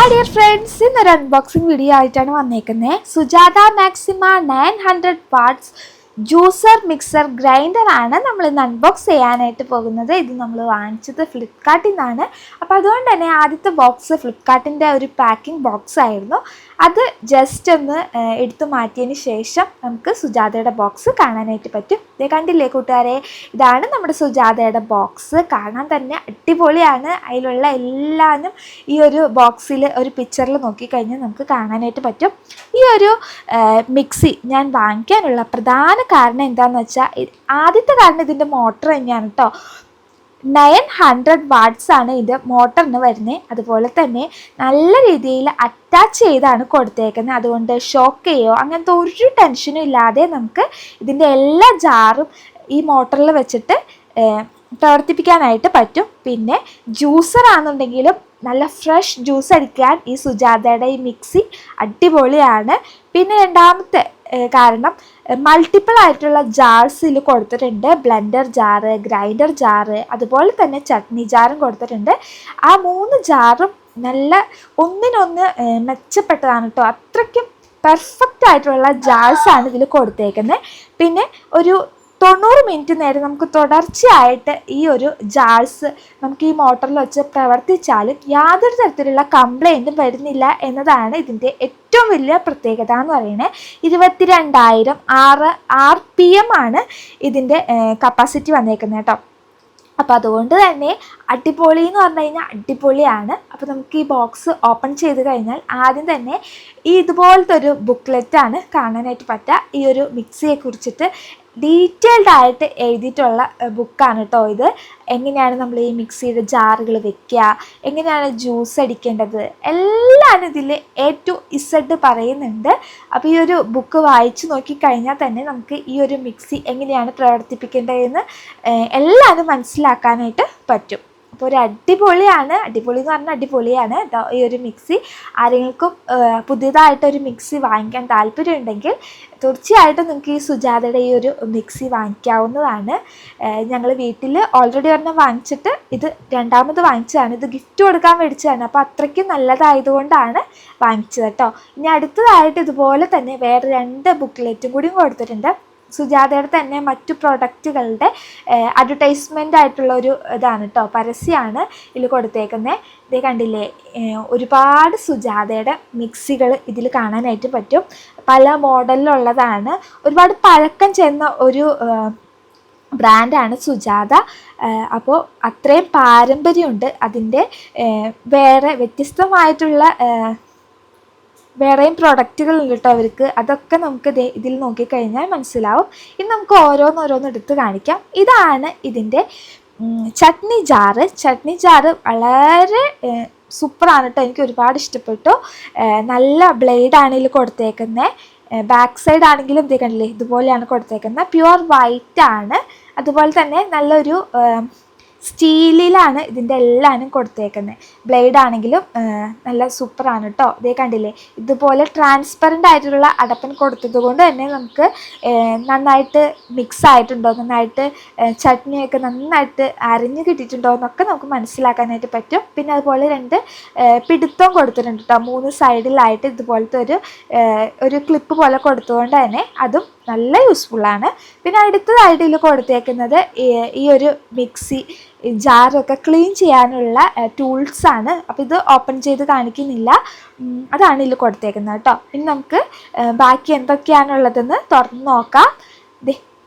Hi dear friends ഇന്നൊരു unboxing video ആയിട്ടാണ് വന്നേക്കുന്നത് Sujata Maxima nine hundred watts juicer mixer grinder ആണ് നമ്മൾ ഇന്ന് അൺബോക്സ് ചെയ്യാനായിട്ട് പോകുന്നത്. ഇത് നമ്മൾ വാങ്ങിച്ചത് ഫ്ലിപ്കാർട്ടിൽ നിന്നാണ്. അപ്പോൾ അതുകൊണ്ട് തന്നെ ആദ്യത്തെ ബോക്സ് ഫ്ലിപ്കാർട്ടിന്റെ ഒരു പാക്കിംഗ് ബോക്സ് ആയിരുന്നു. അത് ജസ്റ്റ് ഒന്ന് എടുത്തു മാറ്റിയതിന് ശേഷം നമുക്ക് സുജാതയുടെ ബോക്സ് കാണാനായിട്ട് പറ്റും. ഇതേ കണ്ടില്ലേ കൂട്ടുകാരെ? ഇതാണ് നമ്മുടെ സുജാതയുടെ ബോക്സ് കാണാൻ തന്നെ അടിപൊളിയാണ്. അതിലുള്ള എല്ലാനും ഈ ഒരു ബോക്സിൽ ഒരു പിക്ചറിൽ നോക്കിക്കഴിഞ്ഞാൽ നമുക്ക് കാണാനായിട്ട് പറ്റും. ഈ ഒരു മിക്സി ഞാൻ വാങ്ങിക്കാനുള്ള പ്രധാന കാരണം എന്താണെന്ന് വെച്ചാൽ ആദ്യത്തെ കാരണം ഇതിന്റെ മോട്ടർ തന്നെയാണ് കേട്ടോ നയൻ ഹൺഡ്രഡ് വാട്ട്സ് ആണ് ഇതിന്റെ മോട്ടറിന് വരുന്നത് അതുപോലെ തന്നെ നല്ല രീതിയിൽ അറ്റാച്ച് ചെയ്താണ് കൊടുത്തേക്കുന്നത്. അതുകൊണ്ട് ഷോക്ക് ചെയ്യോ അങ്ങനത്തെ ഒരു ടെൻഷനും ഇല്ലാതെ നമുക്ക് ഇതിന്റെ എല്ലാ ജാറും ഈ മോട്ടറിൽ വെച്ചിട്ട് പ്രവർത്തിപ്പിക്കാനായിട്ട് പറ്റും. പിന്നെ ജ്യൂസർ ആണെന്നുണ്ടെങ്കിലും നല്ല ഫ്രഷ് ജ്യൂസ് അടിക്കാൻ ഈ സുജാതയുടെ ഈ മിക്സി അടിപൊളിയാണ്. പിന്നെ രണ്ടാമത്തെ കാരണം മൾട്ടിപ്പിൾ ആയിട്ടുള്ള ജാർസിൽ കൊടുത്തിട്ടുണ്ട്. ബ്ലെൻഡർ ജാറ് ഗ്രൈൻഡർ ജാറ് അതുപോലെ തന്നെ ചട്നി ജാറും കൊടുത്തിട്ടുണ്ട്. ആ മൂന്ന് ജാറും നല്ല ഒന്നിനൊന്ന് മെച്ചപ്പെട്ടതാണ് കേട്ടോ അത്രയ്ക്കും പെർഫെക്റ്റ് ആയിട്ടുള്ള ജാർസ് ആണ് ഇതിൽ കൊടുത്തേക്കുന്നത് പിന്നെ ഒരു തൊണ്ണൂറ് മിനിറ്റ് നേരം നമുക്ക് തുടർച്ചയായിട്ട് ഈ ഒരു ജാൾസ് നമുക്ക് ഈ മോട്ടറിൽ വെച്ച് പ്രവർത്തിച്ചാലും യാതൊരു തരത്തിലുള്ള കംപ്ലൈന്റും വരുന്നില്ല എന്നതാണ് ഇതിന്റെ ഏറ്റവും വലിയ പ്രത്യേകത എന്ന് പറയുന്നത്. ഇരുപത്തിരണ്ടായിരം ആറ് ആർ പി എം ആണ് ഇതിന്റെ കപ്പാസിറ്റി വന്നേക്കുന്നത് കേട്ടോ. അപ്പോൾ അതുകൊണ്ട് തന്നെ അടിപൊളി എന്ന് പറഞ്ഞു കഴിഞ്ഞാൽ അടിപൊളിയാണ്. അപ്പോൾ നമുക്ക് ഈ ബോക്സ് ഓപ്പൺ ചെയ്ത് കഴിഞ്ഞാൽ ആദ്യം തന്നെ ഈ ഇതുപോലത്തെ ഒരു ബുക്ക്ലെറ്റാണ് കാണാനായിട്ട് പറ്റുക. ഈ ഒരു മിക്സിയെ കുറിച്ചിട്ട് ഡീറ്റെയിൽഡ് ആയിട്ട് എഴുതിയിട്ടുള്ള ബുക്കാണ് കേട്ടോ ഇത്. എങ്ങനെയാണ് നമ്മൾ ഈ മിക്സിയുടെ ജാറുകൾ വെക്കുക എങ്ങനെയാണ് ജ്യൂസ് അടിക്കേണ്ടത് എല്ലാം ഇതിൽ എ ടു ഇസഡ് പറയുന്നുണ്ട്. അപ്പോൾ ഈ ഒരു ബുക്ക് വായിച്ചു നോക്കിക്കഴിഞ്ഞാൽ തന്നെ നമുക്ക് ഈ ഒരു മിക്സി എങ്ങനെയാണ് പ്രവർത്തിപ്പിക്കേണ്ടതെന്ന് എല്ലാം മനസ്സിലാക്കാനായിട്ട് പറ്റും. അപ്പോൾ ഒരു അടിപൊളിയാണ്. അടിപൊളി എന്ന് പറഞ്ഞാൽ അടിപൊളിയാണ്. ഈ ഒരു മിക്സി ആരെങ്കിലും പുതിയതായിട്ടൊരു മിക്സി വാങ്ങിക്കാൻ താല്പര്യമുണ്ടെങ്കിൽ തീർച്ചയായിട്ടും നിങ്ങൾക്ക് ഈ സുജാതയുടെ ഈ ഒരു മിക്സി വാങ്ങിക്കാവുന്നതാണ്. ഞങ്ങൾ വീട്ടിൽ ഓൾറെഡി ഒരെണ്ണം വാങ്ങിച്ചിട്ട് ഇത് രണ്ടാമത് വാങ്ങിച്ചതാണ്. ഇത് ഗിഫ്റ്റ് കൊടുക്കാൻ മേടിച്ചതാണ് അപ്പോൾ അത്രയ്ക്കും നല്ലതായതുകൊണ്ടാണ് വാങ്ങിച്ചത് കേട്ടോ. ഇനി അടുത്തതായിട്ട് ഇതുപോലെ തന്നെ വേറെ രണ്ട് ബുക്ക്ലെറ്റും കൂടിയും കൊടുത്തിട്ടുണ്ട്. സുജാതയുടെ തന്നെ മറ്റു പ്രൊഡക്റ്റുകളുടെ അഡ്വർടൈസ്മെന്റ് ആയിട്ടുള്ള ഒരു ഇതാണ് കേട്ടോ പരസ്യമാണ് ഇതിൽ കൊടുത്തേക്കുന്നത് ഇത് കണ്ടില്ലേ ഒരുപാട് സുജാതയുടെ മിക്സികൾ ഇതിൽ കാണാനായിട്ട് പറ്റും. പല മോഡലിലുള്ളതാണ്. ഒരുപാട് പഴക്കം ചെന്ന ഒരു ബ്രാൻഡാണ് സുജാത. അപ്പോൾ അത്രയും പാരമ്പര്യമുണ്ട് അതിന്റെ വേറെ വ്യത്യസ്തമായിട്ടുള്ള വേറെയും പ്രൊഡക്റ്റുകൾ ഉണ്ട് കേട്ടോ അവർക്ക്. അതൊക്കെ നമുക്ക് ഇതിൽ നോക്കിക്കഴിഞ്ഞാൽ മനസ്സിലാവും. ഇനി നമുക്ക് ഓരോന്നോരോന്ന് എടുത്ത് കാണിക്കാം. ഇതാണ് ഇതിന്റെ ചട്നി ജാറ്. ചട്നി ജാറ് വളരെ സൂപ്പറാണ് കേട്ടോ എനിക്ക് ഒരുപാട് ഇഷ്ടപ്പെട്ടു. നല്ല ബ്ലേഡാണ് ഇതിൽ കൊടുത്തേക്കുന്നത് ബാക്ക് സൈഡ് ആണെങ്കിലും ഇത് കണ്ടില്ലേ? ഇതുപോലെയാണ് കൊടുത്തേക്കുന്നത് പ്യുവർ വൈറ്റ് ആണ്. അതുപോലെ തന്നെ നല്ലൊരു സ്റ്റീലിലാണ് ഇതിന്റെ എല്ലാനും കൊടുത്തേക്കുന്നത്. ബ്ലേഡ് ആണെങ്കിലും നല്ല സൂപ്പറാണ് കേട്ടോ ഇതേ കണ്ടില്ലേ? ഇതുപോലെ ട്രാൻസ്പെറന്റ് ആയിട്ടുള്ള അടപ്പൻ കൊടുത്തത് കൊണ്ട് തന്നെ നമുക്ക് നന്നായിട്ട് മിക്സ് ആയിട്ടുണ്ടോ? നന്നായിട്ട് ചട്നിയൊക്കെ നന്നായിട്ട് അരിഞ്ഞ് കിട്ടിയിട്ടുണ്ടോ എന്നൊക്കെ നമുക്ക് മനസ്സിലാക്കാനായിട്ട് പറ്റും. പിന്നെ അതുപോലെ രണ്ട് പിടുത്തം കൊടുത്തിട്ടുണ്ട് കേട്ടോ മൂന്ന് സൈഡിലായിട്ട് ഇതുപോലത്തെ ഒരു ഒരു ക്ലിപ്പ് പോലെ കൊടുത്തുകൊണ്ട് തന്നെ അതും നല്ല യൂസ്ഫുള്ളാണ് പിന്നെ അടുത്തതായിട്ട് ഇതിൽ കൊടുത്തേക്കുന്നത് ഈ- ഒരു മിക്സി ജാറൊക്കെ ക്ലീൻ ചെയ്യാനുള്ള ടൂൾസാണ് അപ്പോൾ ഇത് ഓപ്പൺ ചെയ്ത് കാണിക്കുന്നില്ല. അതാണ് ഇതിൽ കൊടുത്തേക്കുന്നത് കേട്ടോ. ഇനി നമുക്ക് ബാക്കി എന്തൊക്കെയാണുള്ളതെന്ന് തുറന്ന് നോക്കാം.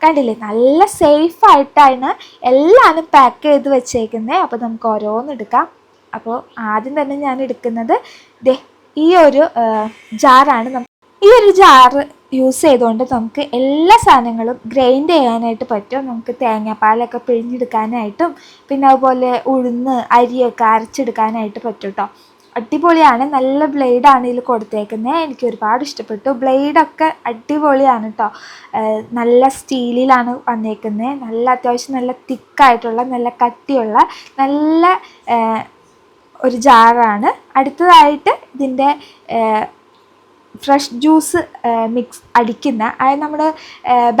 കണ്ടില്ലേ? നല്ല സേഫ് ആയിട്ടാണ് എല്ലാനും പാക്ക് ചെയ്ത് വെച്ചേക്കുന്നത് അപ്പോൾ നമുക്ക് ഓരോന്ന് എടുക്കാം. അപ്പോൾ ആദ്യം തന്നെ ഞാൻ എടുക്കുന്നത് ദേ ഈ ഒരു ജാറാണ്. ഈ ഒരു ജാറ് യൂസ് ചെയ്തുകൊണ്ട് നമുക്ക് എല്ലാ സാധനങ്ങളും ഗ്രൈൻഡ് ചെയ്യാനായിട്ട് പറ്റും. നമുക്ക് തേങ്ങാപ്പാലൊക്കെ പിഴിഞ്ഞെടുക്കാനായിട്ടും പിന്നെ അതുപോലെ ഉഴുന്ന് അരിയൊക്കെ അരച്ചെടുക്കാനായിട്ട് പറ്റും കേട്ടോ അടിപൊളിയാണ്. നല്ല ബ്ലേഡാണ് ഇതിൽ കൊടുത്തേക്കുന്നത് എനിക്ക് ഒരുപാട് ഇഷ്ടപ്പെട്ടു. ബ്ലേഡൊക്കെ അടിപൊളിയാണ് കേട്ടോ നല്ല സ്റ്റീലിലാണ് വന്നേക്കുന്നത് നല്ല അത്യാവശ്യം നല്ല തിക്കായിട്ടുള്ള നല്ല കട്ടിയുള്ള നല്ല ഒരു ജാറാണ്. അടുത്തതായിട്ട് ഇതിന്റെ ഫ്രഷ് ജ്യൂസ് മിക്സ് അടിക്കുന്ന അതായത് നമ്മുടെ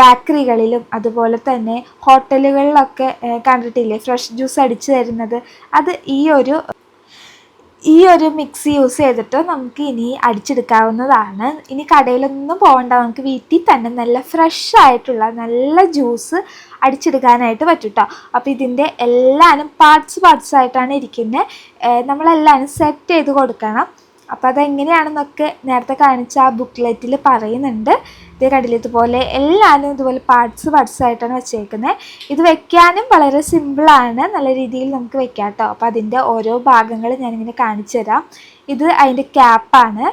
ബേക്കറികളിലും അതുപോലെ തന്നെ ഹോട്ടലുകളിലൊക്കെ കണ്ടിട്ടില്ലേ? ഫ്രഷ് ജ്യൂസ് അടിച്ചു തരുന്നത്. അത് ഈ ഒരു ഈ ഒരു മിക്സി യൂസ് ചെയ്തിട്ട് നമുക്ക് ഇനി അടിച്ചെടുക്കാവുന്നതാണ്. ഇനി കടയിലൊന്നും പോകണ്ട. നമുക്ക് വീട്ടിൽ തന്നെ നല്ല ഫ്രഷ് ആയിട്ടുള്ള നല്ല ജ്യൂസ് അടിച്ചെടുക്കാനായിട്ട് പറ്റും കേട്ടോ അപ്പോൾ ഇതിന്റെ എല്ലാവരും പാർട്സ് പാർട്സ് ആയിട്ടാണ് ഇരിക്കുന്നത് നമ്മളെല്ലാവരും സെറ്റ് ചെയ്ത് കൊടുക്കണം. അപ്പോൾ അതെങ്ങനെയാണെന്നൊക്കെ നേരത്തെ കാണിച്ച ആ ബുക്ക്ലെറ്റിൽ പറയുന്നുണ്ട്. ഇതേ കണ്ടില്ല ഇതുപോലെ എല്ലാവരും ഇതുപോലെ പാർട്സ് പാർട്സ് ആയിട്ടാണ് വെച്ചേക്കുന്നത് ഇത് വെക്കാനും വളരെ സിമ്പിളാണ് നല്ല രീതിയിൽ നമുക്ക് വെക്കാം കേട്ടോ അപ്പോൾ അതിന്റെ ഓരോ ഭാഗങ്ങൾ ഞാനിങ്ങനെ കാണിച്ചു തരാം. ഇത് അതിന്റെ ക്യാപ്പാണ്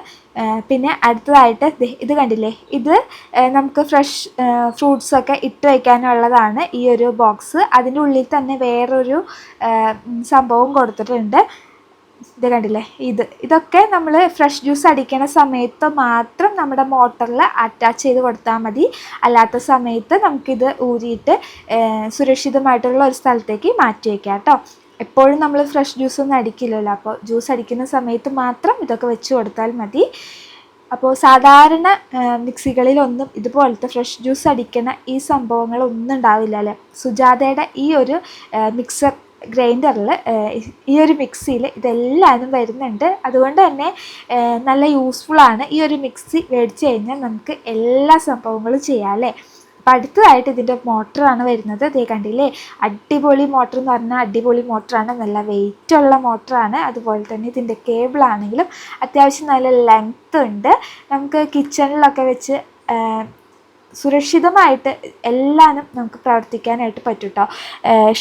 പിന്നെ അടുത്തതായിട്ട് ഇത് കണ്ടില്ലേ ഇത് നമുക്ക് ഫ്രഷ് ഫ്രൂട്ട്സൊക്കെ ഇട്ട് വയ്ക്കാനുള്ളതാണ് ഈ ഒരു ബോക്സ് അതിന്റെ ഉള്ളിൽ തന്നെ വേറൊരു സംഭവം കൊടുത്തിട്ടുണ്ട്. ഇത് കണ്ടില്ലേ? ഇത്. ഇതൊക്കെ നമ്മൾ ഫ്രഷ് ജ്യൂസ് അടിക്കുന്ന സമയത്ത് മാത്രം നമ്മുടെ മോട്ടറിൽ അറ്റാച്ച് ചെയ്ത് കൊടുത്താൽ മതി. അല്ലാത്ത സമയത്ത് നമുക്കിത് ഊരിയിട്ട് സുരക്ഷിതമായിട്ടുള്ള ഒരു സ്ഥലത്തേക്ക് മാറ്റി വയ്ക്കാം കേട്ടോ. എപ്പോഴും നമ്മൾ ഫ്രഷ് ജ്യൂസ് ഒന്നും അടിക്കില്ലല്ലോ. അപ്പോൾ ജ്യൂസ് അടിക്കുന്ന സമയത്ത് മാത്രം ഇതൊക്കെ വെച്ച് കൊടുത്താൽ മതി. അപ്പോൾ സാധാരണ മിക്സികളിലൊന്നും ഇതുപോലത്തെ ഫ്രഷ് ജ്യൂസ് അടിക്കുന്ന ഈ സംഭവങ്ങളൊന്നും ഉണ്ടാവില്ല അല്ലേ സുജാതയുടെ ഈ ഒരു മിക്സർ ഗ്രൈൻഡറിൽ ഈ ഒരു മിക്സിയിൽ ഇതെല്ലാതും വരുന്നുണ്ട്. അതുകൊണ്ട് തന്നെ നല്ല യൂസ്ഫുള്ളാണ് ഈ ഒരു മിക്സി മേടിച്ച് കഴിഞ്ഞാൽ നമുക്ക് എല്ലാ സംഭവങ്ങളും ചെയ്യാം അല്ലേ? അപ്പോൾ അടുത്തതായിട്ട് ഇതിന്റെ മോട്ടറാണ് വരുന്നത്. ഇതേ കണ്ടില്ലേ? അടിപൊളി മോട്ടർ എന്ന് പറഞ്ഞാൽ അടിപൊളി മോട്ടറാണ്. നല്ല വെയിറ്റ് ഉള്ള മോട്ടറാണ്. അതുപോലെ തന്നെ ഇതിന്റെ കേബിളാണെങ്കിലും അത്യാവശ്യം നല്ല ലെങ്ത് ഉണ്ട്. നമുക്ക് കിച്ചണിലൊക്കെ വെച്ച് സുരക്ഷിതമായിട്ട് എല്ലാനും നമുക്ക് പ്രവർത്തിക്കാനായിട്ട് പറ്റൂട്ടോ.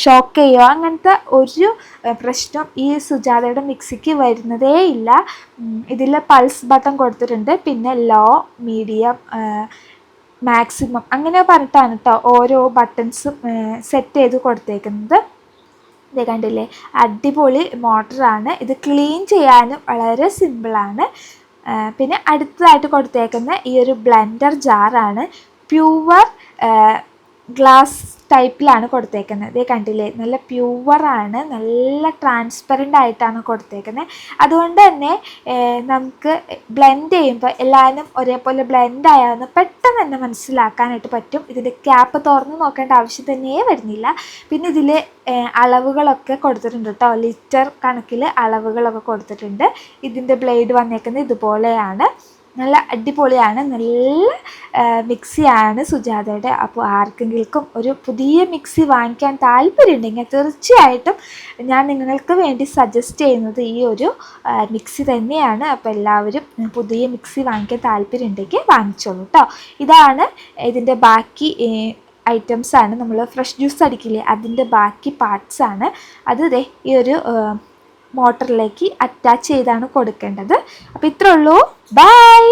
ഷോക്ക് ചെയ്യുക അങ്ങനത്തെ ഒരു പ്രശ്നം ഈ സുജാതയുടെ മിക്സിക്ക് വരുന്നതേ ഇല്ല. ഇതിൽ പൾസ് ബട്ടൺ കൊടുത്തിട്ടുണ്ട്. പിന്നെ ലോ മീഡിയം മാക്സിമം അങ്ങനെ പറഞ്ഞിട്ടാണ് കേട്ടോ ഓരോ ബട്ടൺസും സെറ്റ് ചെയ്ത് കൊടുത്തേക്കുന്നത്. ഇത് കണ്ടില്ലേ? അടിപൊളി മോട്ടറാണ്. ഇത് ക്ലീൻ ചെയ്യാനും വളരെ സിമ്പിളാണ്. പിന്നെ അടുത്തതായിട്ട് കൊടുത്തേക്കുന്ന ഈ ഒരു ബ്ലെൻഡർ ജാറാണ്. പ്യുവർ ഗ്ലാസ് ടൈപ്പിലാണ് കൊടുത്തേക്കുന്നത്. ഇതേ കണ്ടില്ലേ? നല്ല പ്യുവറാണ് നല്ല ട്രാൻസ്പെറന്റ് ആയിട്ടാണ് കൊടുത്തേക്കുന്നത്. അതുകൊണ്ട് തന്നെ നമുക്ക് ബ്ലെൻഡ് ചെയ്യുമ്പോൾ എല്ലാവരും ഒരേപോലെ ബ്ലെൻഡ് ആയാന്ന് പെട്ടെന്ന് തന്നെ മനസ്സിലാക്കാനായിട്ട് പറ്റും. ഇതിന്റെ ക്യാപ്പ് തുറന്ന് നോക്കേണ്ട ആവശ്യം തന്നെയേ വരുന്നില്ല. പിന്നെ ഇതിൽ അളവുകളൊക്കെ കൊടുത്തിട്ടുണ്ട് കേട്ടോ. ലിറ്റർ കണക്കിൽ അളവുകളൊക്കെ കൊടുത്തിട്ടുണ്ട്. ഇതിന്റെ ബ്ലേഡ് വന്നേക്കുന്നത് ഇതുപോലെയാണ്. നല്ല അടിപൊളിയാണ് നല്ല മിക്സിയാണ് സുജാതയുടെ. അപ്പോൾ ആർക്കെങ്കിലും ഒരു പുതിയ മിക്സി വാങ്ങിക്കാൻ താല്പര്യമുണ്ടെങ്കിൽ തീർച്ചയായിട്ടും ഞാൻ നിങ്ങൾക്ക് വേണ്ടി സജസ്റ്റ് ചെയ്യുന്നത് ഈ ഒരു മിക്സി തന്നെയാണ്. അപ്പോൾ എല്ലാവരും പുതിയ മിക്സി വാങ്ങിക്കാൻ താല്പര്യമുണ്ടെങ്കിൽ വാങ്ങിച്ചോളൂ കേട്ടോ ഇതാണ് ഇതിന്റെ ബാക്കി ഐറ്റംസാണ് നമ്മൾ ഫ്രഷ് ജ്യൂസ് അടിക്കില്ലേ അതിന്റെ ബാക്കി പാർട്സാണ് അത് ഈ ഒരു മോട്ടറിലേക്ക് അറ്റാച്ച് ചെയ്താണ് കൊടുക്കേണ്ടത്. അപ്പോൾ ഇത്രയുള്ളൂ ബൈ